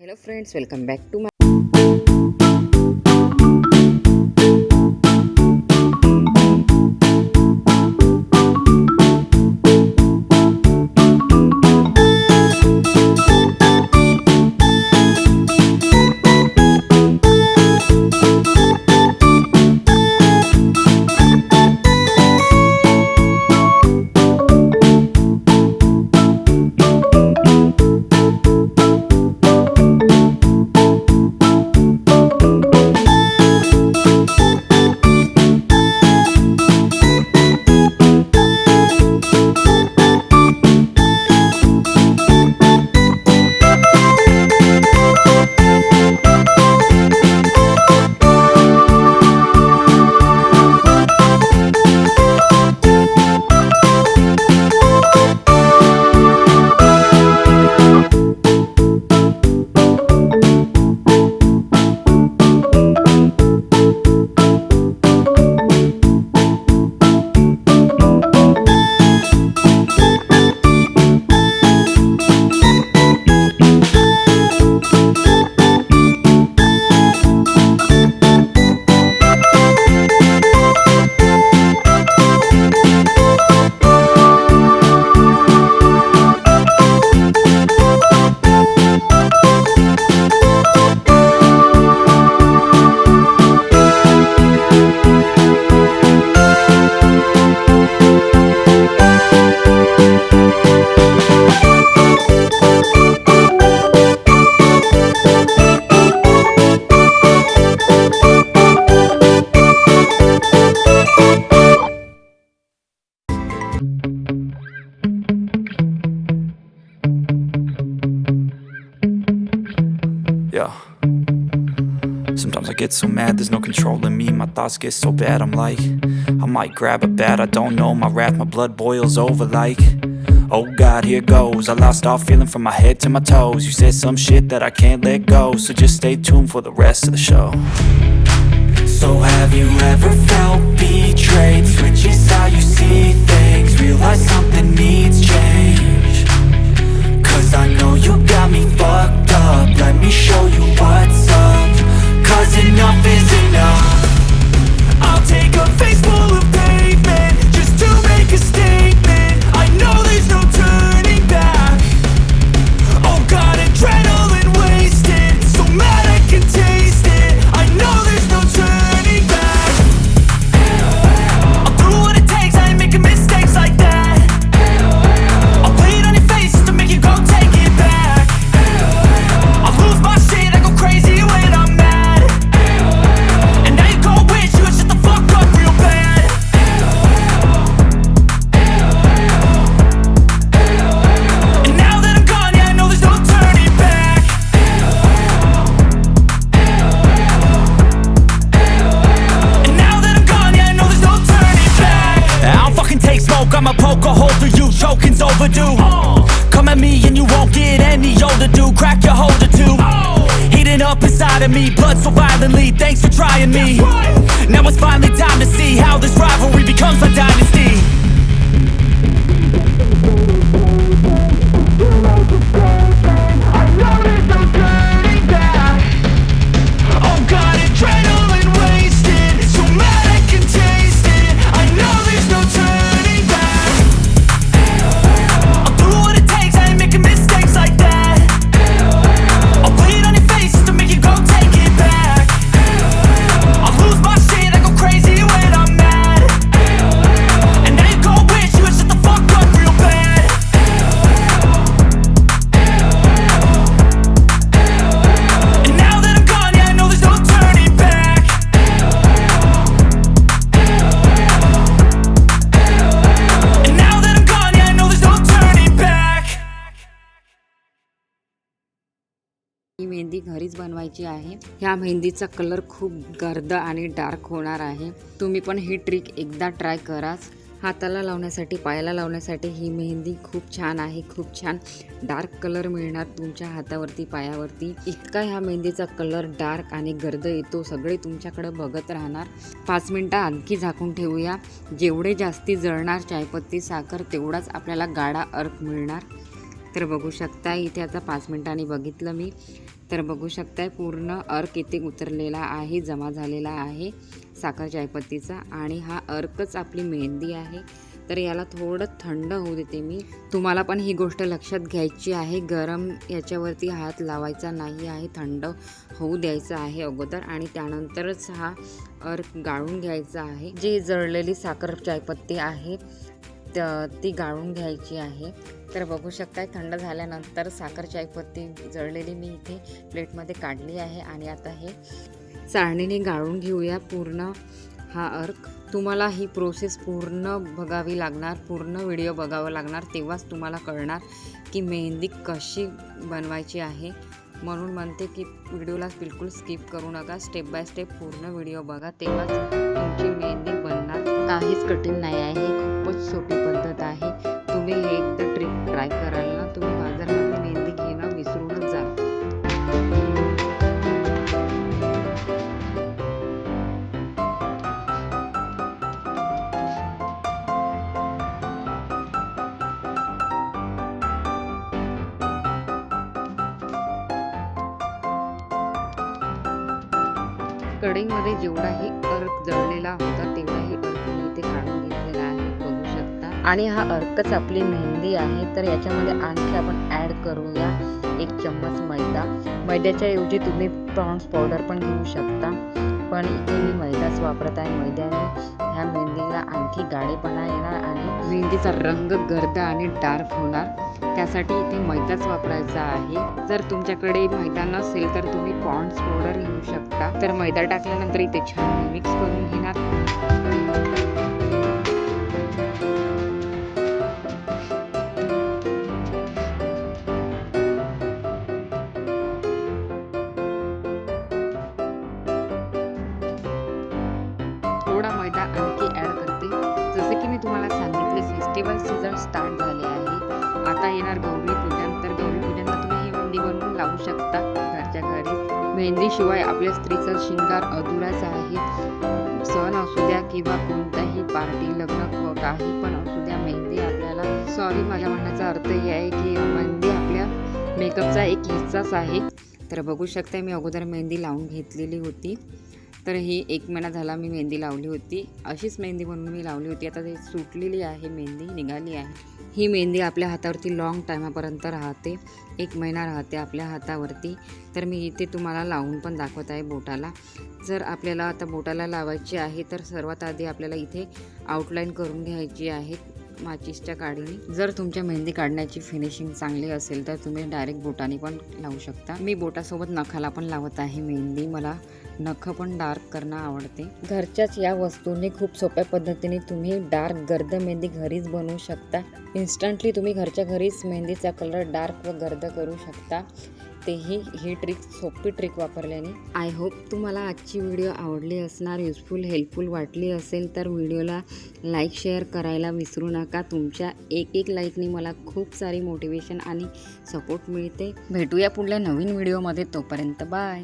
hello friends welcome back to my get so mad, there's no controlling me. My thoughts get so bad, I'm like, I might grab a bat, I don't know. My wrath, my blood boils over like, oh god, here goes. I lost all feeling from my head to my toes. You said some shit that I can't let go, so just stay tuned for the rest of the show. So, have you ever felt betrayed? Switches how you see things, older, dude. Crack your holder too. Heating up inside of me, blood so violently. Thanks for trying me. Now it's finally time to see how this rivalry becomes a dynasty. बनवायची आहे. ह्या मेहंदीचा colour खूप गर्द आणि dark होणार आहे. तुम्ही पण ही ट्रिक एकदा ट्राय कराच. हाताला लावण्यासाठी पायाला लावण्यासाठी ही मेहंदी खूप छान आहे. खूप छान डार्क कलर मिळणार तुमच्या हातावरती पायावरती. इतका ह्या मेहंदीचा कलर डार्क आणि गर्द येतो. सगळे तुमच्याकडे बघत राहणार. पाच मिनटं आणखी झाकून ठेवूया. जेवढे जास्ती जळणार चायपत्ती साखर तेवढाच आपल्याला गाढा अर्क मिळणार. तर बघू शकता इथे आता पाच मिनटांनी बघितलं मी. तर बघू शकताय पूर्ण अर्क इथे उतरलेला आहे जमा झालेला आहे साखर चायपत्तीचा आणि हा अर्कच आपली मेहंदी आहे. तर याला थोडं थंड होऊ देते मी. तुम्हाला पण ही गोष्ट लक्षात घ्यायची आहे. गरम याच्यावरती हात लावायचा नाही आहे. थंड होऊ द्यायचा आहे अगोदर. आणि त्यानंतरच हा अर्क गाळून घ्यायचा आहे. जे जळलेली साखर चायपत्ती आहे ती गाळून घ्यायची आहे. तर बघू शकताय थंड झाल्यानंतर साखर चायपत्ती जळलेली मी इथे प्लेटमध्ये काढली आहे आणि आता हे चाळणीने गाळून घेऊया पूर्ण हा अर्क. तुम्हाला ही प्रोसेस पूर्ण बघावी लागणार पूर्ण व्हिडिओ बघावा लागणार तेव्हाच तुम्हाला कळणार की मेहंदी कशी बनवायची आहे. म्हणून म्हणते की व्हिडिओला बिलकुल स्किप करू नका स्टेप बाय स्टेप पूर्ण व्हिडिओ बघा तेव्हाच तुमची मेहंदी बनणार. काहीच कठीण नाही आहे. कढईमध्ये जेवढाही अर्क जळलेला होता तेवढाही अर्क मी इथे काढून घेतलेला आहे. बघू शकता. आणि हा अर्कच आपली मेहंदी आहे. तर याच्यामध्ये आणखी आपण ॲड करूया एक चम्मच मैदा. मैद्याच्या ऐवजी तुम्ही प्रॉन्स पावडर पण घेऊ शकता. पण इथे मी मैदाच वापरत आहे. मैद्याने ह्या मेहंदीला आणखी गाडेपणा येणार आणि मेहंदीचा रंग गर्द आणि डार्क होणार. त्यासाठी इथे मैदाच वापरायचा आहे. जर तुमच्याकडे मैदा नसेल तर तुम्ही पॉन्ड्स पावडर घेऊ शकता. तर मैदा टाकल्यानंतर इथे छान मिक्स करून घेणार. शकता. घरच्या घरी मेहंदीशिवाय आपल्या स्त्रीचा शिंगार अधुराच आहे. सण असू द्या किंवा कोणताही पार्टी लग्न काही पण असू द्या मेहंदी आपल्याला सॉरी माझ्या म्हणण्याचा अर्थ हे आहे की मेहंदी आपल्या मेकअपचा एक हिस्साच आहे. तर बघू शकता मी अगोदर मेहंदी लावून घेतलेली होती. तर ही एक महिना झाला मी मेहंदी लावली होती. अशीच मेहंदी म्हणून मी लावली होती. आता ती सुटलेली आहे मेहंदी निघाली आहे. ही मेहंदी आपल्या हातावरती लॉंग टायमापर्यंत राहते. एक महिना राहते आपल्या हातावरती. तर मी इथे तुम्हाला लावून पण दाखवत आहे बोटाला. जर आपल्याला आता बोटाला लावायची आहे तर सर्वात आधी आपल्याला इथे आउटलाईन करून घ्यायची आहे माचीसच्या काडीने. जर तुमच्या मेहंदी काढण्याची फिनिशिंग चांगली असेल तर तुम्ही डायरेक्ट बोटाने पण लावू शकता. मी बोटासोबत नखाला पण लावत आहे मेहंदी. मला नख पण डार्क करणं आवडते. घरच्याच या वस्तूंनी खूप सोप्या पद्धतीने तुम्ही डार्क गर्द मेहंदी घरीच बनवू शकता. इन्स्टंटली तुम्ही घरच्या घरीच मेहंदीचा कलर डार्क व गर्द करू शकता. तेही ही ट्रिक सोपी ट्रिक वापरल्याने. आय होप तुम्हाला आजची व्हिडिओ आवडली असणार युजफुल हेल्पफुल वाटली असेल तर व्हिडिओला लाईक शेअर करायला विसरू नका. तुमच्या एक एक लाईकने मला खूप सारी मोटिवेशन आणि सपोर्ट मिळते. भेटूया पुढल्या नवीन व्हिडिओमध्ये तोपर्यंत बाय